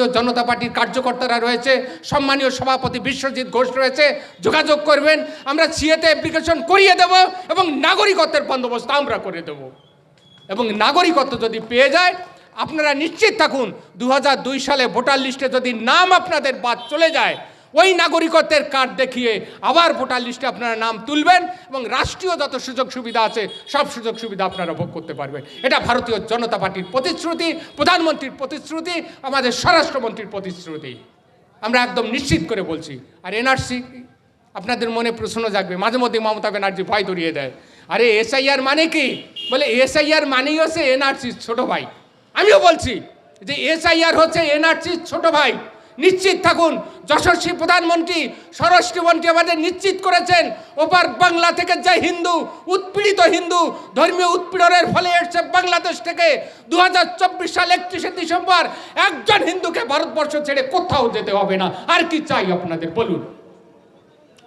ভারতীয় জনতা পার্টির কার্যকর্তারা রয়েছে, সম্মানীয় সভাপতি বিশ্বজিৎ ঘোষ রয়েছে, যোগাযোগ করবেন। আমরা সিএতে অ্যাপ্লিকেশন করিয়ে দেব এবং নাগরিকত্বের বন্দোবস্ত আমরা করে দেব। এবং নাগরিকত্ব যদি পেয়ে যায়, আপনারা নিশ্চিত থাকুন দু হাজার দুই সালে ভোটার লিস্টে যদি নাম আপনাদের বাদ চলে যায় ওই নাগরিকত্বের কার্ড দেখিয়ে আবার ভোটার লিস্টে আপনারা নাম তুলবেন এবং রাষ্ট্রীয় যত সুযোগ সুবিধা আছে, সব সুযোগ সুবিধা আপনারা ভোগ করতে পারবেন। এটা ভারতীয় জনতা পার্টির প্রতিশ্রুতি, প্রধানমন্ত্রীর প্রতিশ্রুতি, আমাদের স্বরাষ্ট্রমন্ত্রীর প্রতিশ্রুতি। আমরা একদম নিশ্চিত করে বলছি। আর এনআরসি, আপনাদের মনে প্রশ্ন জাগবে, মাঝে মধ্যে মমতা ব্যানার্জি ভয় ধরিয়ে দেয়। আরে এসআইআর মানে কি? বলে এসআইআর মানেই হচ্ছে এনআরসির ছোট ভাই। আমিও বলছি যে এসআইআর হচ্ছে এনআরসির ছোট ভাই। নিশ্চিত থাকুন যশস্বী প্রধানমন্ত্রী স্বরাষ্ট্রমন্ত্রী আমাদের নিশ্চিত করেছেন, ওপার বাংলা থেকে যে হিন্দু, উৎপীড়িত হিন্দু, ধর্মীয় উৎপীড়নের ফলে এসছে বাংলাদেশ থেকে দুহাজার চব্বিশ সাল একত্রিশে ডিসেম্বর, একজন হিন্দুকে ভারতবর্ষ ছেড়ে কোথাও যেতে হবে না। আর কি চাই আপনাদের? বলুন।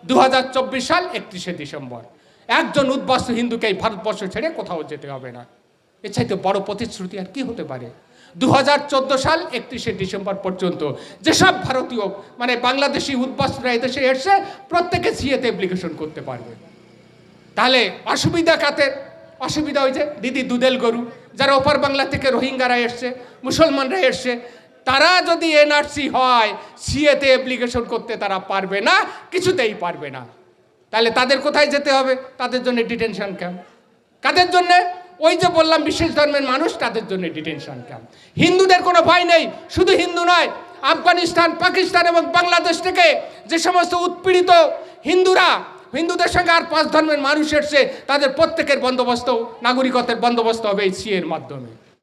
দু হাজার চব্বিশ সাল একত্রিশে ডিসেম্বর, একজন উদ্বাস্তু হিন্দুকে ভারতবর্ষ ছেড়ে কোথাও যেতে হবে না। চাইতে বড় প্রতিশ্রুতি আর কি হতে পারে? দু হাজার চোদ্দ সাল একত্রিশে ডিসেম্বর পর্যন্ত যেসব ভারতীয় মানে বাংলাদেশি উদ্বাস্তুরা এদেশে এসে প্রত্যেকে সিএতে অ্যাপ্লিকেশন করতে পারবে। তাহলে অসুবিধা কাতে অসুবিধা হয়েছে দিদি দুদেল গরু, যারা ওপার বাংলা থেকে রোহিঙ্গারা এসছে, মুসলমানরা এসছে, তারা যদি এনআরসি হয় সিএতে অ্যাপ্লিকেশন করতে তারা পারবে না, কিছুতেই পারবে না। তাহলে তাদের কোথায় যেতে হবে? তাদের জন্য ডিটেনশন ক্যাম্প কাদের জন্যে? ওই যে বললাম, বিশেষ ধর্মের মানুষ, তাদের জন্য ডিটেনশন ক্যাম্প হিন্দুদের কোনো ভয় নেই, শুধু হিন্দু নয়, আফগানিস্তান, পাকিস্তান এবং বাংলাদেশ থেকে যে সমস্ত উৎপীড়িত হিন্দুরা, হিন্দুদের সঙ্গে আর পাঁচ ধর্মের মানুষ এসছে তাদের প্রত্যেকের বন্দোবস্ত, নাগরিকত্বের বন্দোবস্ত হবে এই সিএর মাধ্যমে।